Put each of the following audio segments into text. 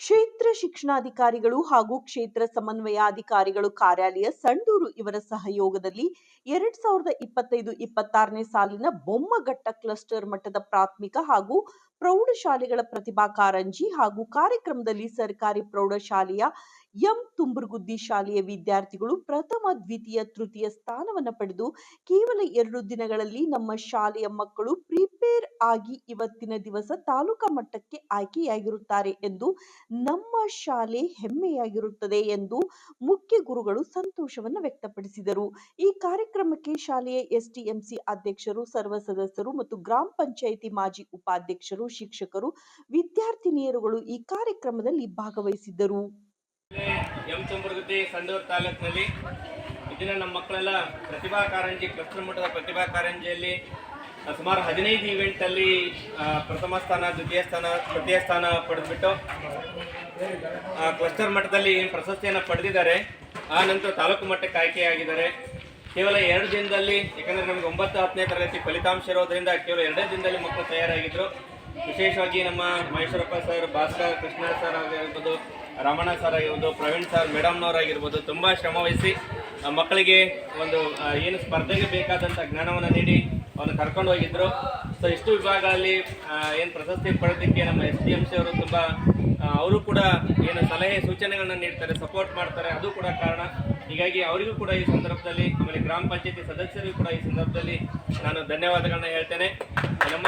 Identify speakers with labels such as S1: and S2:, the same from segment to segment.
S1: ಕ್ಷೇತ್ರ ಶಿಕ್ಷಣಾಧಿಕಾರಿಗಳು ಹಾಗೂ ಕ್ಷೇತ್ರ ಸಮನ್ವಯಾಧಿಕಾರಿಗಳು ಕಾರ್ಯಾಲಯ ಸಂಡೂರು ಇವರ ಸಹಯೋಗದಲ್ಲಿ ಎರಡ್ ಸಾವಿರದ ಇಪ್ಪತ್ತೈದು ಇಪ್ಪತ್ತಾರನೇ ಸಾಲಿನ ಬೊಮ್ಮಘಟ್ಟ ಕ್ಲಸ್ಟರ್ ಮಟ್ಟದ ಪ್ರಾಥಮಿಕ ಹಾಗೂ ಪ್ರೌಢಶಾಲೆಗಳ ಪ್ರತಿಭಾ ಕಾರಂಜಿ ಹಾಗೂ ಕಾರ್ಯಕ್ರಮದಲ್ಲಿ ಸರ್ಕಾರಿ ಪ್ರೌಢಶಾಲೆಯ ಎಂ ತುಂಬುರ್ಗುದ್ದಿ ಶಾಲೆಯ ವಿದ್ಯಾರ್ಥಿಗಳು ಪ್ರಥಮ, ದ್ವಿತೀಯ, ತೃತೀಯ ಸ್ಥಾನವನ್ನು ಪಡೆದು ಕೇವಲ ಎರಡು ದಿನಗಳಲ್ಲಿ ನಮ್ಮ ಶಾಲೆಯ ಮಕ್ಕಳು ಪ್ರಿಪೇರ್ ಆಗಿ ಇವತ್ತಿನ ದಿವಸ ತಾಲೂಕಾ ಮಟ್ಟಕ್ಕೆ ಆಯ್ಕೆಯಾಗಿರುತ್ತಾರೆ ಎಂದು ನಮ್ಮ ಶಾಲೆ ಹೆಮ್ಮೆಯಾಗಿರುತ್ತದೆ ಎಂದು ಮುಖ್ಯ ಗುರುಗಳು ಸಂತೋಷವನ್ನು ವ್ಯಕ್ತಪಡಿಸಿದರು. ಈ ಕಾರ್ಯಕ್ರಮಕ್ಕೆ ಶಾಲೆಯ ಎಸ್ಟಿಎಂಸಿ ಅಧ್ಯಕ್ಷರು, ಸರ್ವ ಸದಸ್ಯರು ಮತ್ತು ಗ್ರಾಮ ಪಂಚಾಯಿತಿ ಮಾಜಿ ಉಪಾಧ್ಯಕ್ಷರು, ಶಿಕ್ಷಕರು, ವಿದ್ಯಾರ್ಥಿನಿಯರುಗಳು ಈ ಕಾರ್ಯಕ್ರಮದಲ್ಲಿ ಭಾಗವಹಿಸಿದ್ದರು.
S2: ಇದನ್ನ ನಮ್ಮ ಮಕ್ಕಳೆಲ್ಲ ಪ್ರತಿಭಾ ಕಾರಂಜಿ, ಕ್ಲಸ್ಟರ್ ಮಟ್ಟದ ಪ್ರತಿಭಾ ಕಾರಂಜಿಯಲ್ಲಿ ಸುಮಾರು ಹದಿನೈದು ಈವೆಂಟಲ್ಲಿ ಪ್ರಥಮ ಸ್ಥಾನ, ದ್ವಿತೀಯ ಸ್ಥಾನ, ತೃತೀಯ ಸ್ಥಾನ ಪಡೆದುಬಿಟ್ಟು ಕ್ಲಸ್ಟರ್ ಮಟ್ಟದಲ್ಲಿ ಪ್ರಶಸ್ತಿಯನ್ನು ಪಡೆದಿದ್ದಾರೆ, ಆ ನಂತರ ತಾಲೂಕು ಮಟ್ಟಕ್ಕೆ ಆಯ್ಕೆಯಾಗಿದ್ದಾರೆ. ಕೇವಲ ಎರಡು ದಿನದಲ್ಲಿ, ಯಾಕಂದರೆ ನಮಗೆ ಒಂಬತ್ತು ಹತ್ತನೇ ತರಗತಿ ಫಲಿತಾಂಶ ಇರೋದ್ರಿಂದ ಕೇವಲ ಎರಡೇ ದಿನದಲ್ಲಿ ಮಕ್ಕಳು ತಯಾರಾಗಿದ್ದರು ವಿಶೇಷವಾಗಿ ನಮ್ಮ ಮಹೇಶ್ವರಪ್ಪ ಸರ್, ಭಾಸ್ಕರ್, ಕೃಷ್ಣ ಸರ್ ಆಗಿರ್ಬೋದು ರಮಣ ಸರ್ ಆಗಿರ್ಬೋದು ಪ್ರವೀಣ್ ಸರ್ ಮೇಡಮ್ನವರಾಗಿರ್ಬೋದು ತುಂಬ ಶ್ರಮವಹಿಸಿ ಮಕ್ಕಳಿಗೆ ಒಂದು ಏನು ಸ್ಪರ್ಧೆಗೆ ಬೇಕಾದಂಥ ಜ್ಞಾನವನ್ನು ನೀಡಿ ಅವನ್ನ ಕರ್ಕೊಂಡು ಹೋಗಿದ್ರು. ಸೊ ಇಷ್ಟು ವಿಭಾಗಗಳಲ್ಲಿ ಏನು ಪ್ರಶಸ್ತಿ ಪಡೆದಕ್ಕೆ ನಮ್ಮ ಎಸ್ ಡಿ ಎಂ ಸಿ ಅವರು ತುಂಬ ಅವರು ಕೂಡ ಏನು ಸಲಹೆ ಸೂಚನೆಗಳನ್ನ ನೀಡ್ತಾರೆ ಸಪೋರ್ಟ್ ಮಾಡ್ತಾರೆ, ಅದು ಕೂಡ ಕಾರಣ. ಹೀಗಾಗಿ ಅವರಿಗೂ ಕೂಡ ಈ ಸಂದರ್ಭದಲ್ಲಿ, ಆಮೇಲೆ ಗ್ರಾಮ ಪಂಚಾಯತಿ ಸದಸ್ಯರಿಗೂ ಕೂಡ ಈ ಸಂದರ್ಭದಲ್ಲಿ ನಾನು ಧನ್ಯವಾದಗಳನ್ನ ಹೇಳ್ತೇನೆ. ನಮ್ಮ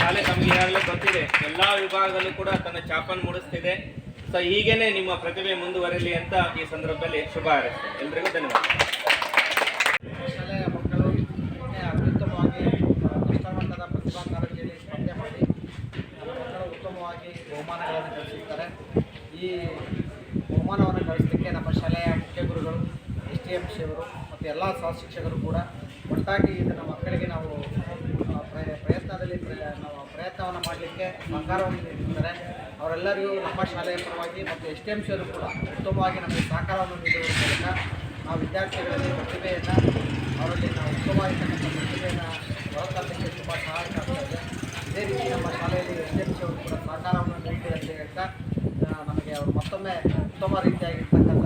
S2: ಶಾಲೆ ನಮಗೆ ಈಗಾಗಲೇ ಗೊತ್ತಿದೆ, ಎಲ್ಲ ವಿಭಾಗದಲ್ಲೂ ಕೂಡ ತನ್ನ ಚಾಪನ್ನು ಮೂಡಿಸ್ತಿದೆ. ಸೊ ಹೀಗೇನೆ ನಿಮ್ಮ ಪ್ರತಿಭೆ ಮುಂದುವರಲಿ ಅಂತ ಈ ಸಂದರ್ಭದಲ್ಲಿ ಶುಭ ಹಾರೈಸ್ತೇನೆ. ಎಲ್ರಿಗೂ ಧನ್ಯವಾದ.
S3: ಶಾಲೆಯ ಮಕ್ಕಳು ಅತ್ಯುತ್ತಮವಾಗಿ ಕಷ್ಟಮಟ್ಟದ ಪ್ರತಿಭಾ ಕಾರಂಜಿಯಲ್ಲಿ ಸ್ಪರ್ಧೆ ಮಾಡಿ ಮಕ್ಕಳು ಉತ್ತಮವಾಗಿ ಬಹುಮಾನಗಳನ್ನು ಗಳಿಸಿರ್ತಾರೆ ಈ ಬಹುಮಾನವನ್ನು ಗಳಿಸಲಿಕ್ಕೆ ನಮ್ಮ ಶಾಲೆಯ ಮುಖ್ಯ ಗುರುಗಳು, ಎಸ್ ಟಿ ಎಂ ಸಿ ಅವರು ಮತ್ತು ಎಲ್ಲ ಸಹ ಶಿಕ್ಷಕರು ಕೂಡ ಒಟ್ಟಾಗಿ ಇದನ್ನು ಮಕ್ಕಳಿಗೆ ನಾವು ಪ್ರಯತ್ನದಲ್ಲಿ ಪ್ರ- ನಾವು ಪ್ರಯತ್ನವನ್ನು ಮಾಡಲಿಕ್ಕೆ ಸಹಕಾರವನ್ನು ನೀಡಿದ್ದಾರೆ. ಅವರೆಲ್ಲರಿಗೂ ನಮ್ಮ ಶಾಲೆಯ ಪರವಾಗಿ ಮತ್ತು ಎಸ್ ಡಿ ಎಂ ಸಿ ಅವರು ಕೂಡ ಉತ್ತಮವಾಗಿ ನಮಗೆ ಸಹಕಾರವನ್ನು ನೀಡುವ ಮೂಲಕ ನಾವು ವಿದ್ಯಾರ್ಥಿಗಳಲ್ಲಿ ಪ್ರತಿಭೆಯನ್ನು, ಅವರಲ್ಲಿ ನಾವು ಉತ್ತಮವಾಗಿರ್ತಕ್ಕಂಥ ಪ್ರತಿಭೆಯನ್ನು ಹೊರತರಲಿಕ್ಕೆ ತುಂಬ ಸಹಾಯಕ ಆಗ್ತದೆ ಇದೇ ರೀತಿ ನಮ್ಮ ಶಾಲೆಯಲ್ಲಿ ಎಸ್ ಡಿ ಎಂ ಸಿ ಅವರು ಕೂಡ ಸಹಕಾರವನ್ನು ನೀಡಿ ಅಂತ ಹೇಳ್ತಾ ನಮಗೆ ಅವರು ಮತ್ತೊಮ್ಮೆ ಉತ್ತಮ ರೀತಿಯಾಗಿರ್ತಕ್ಕಂಥ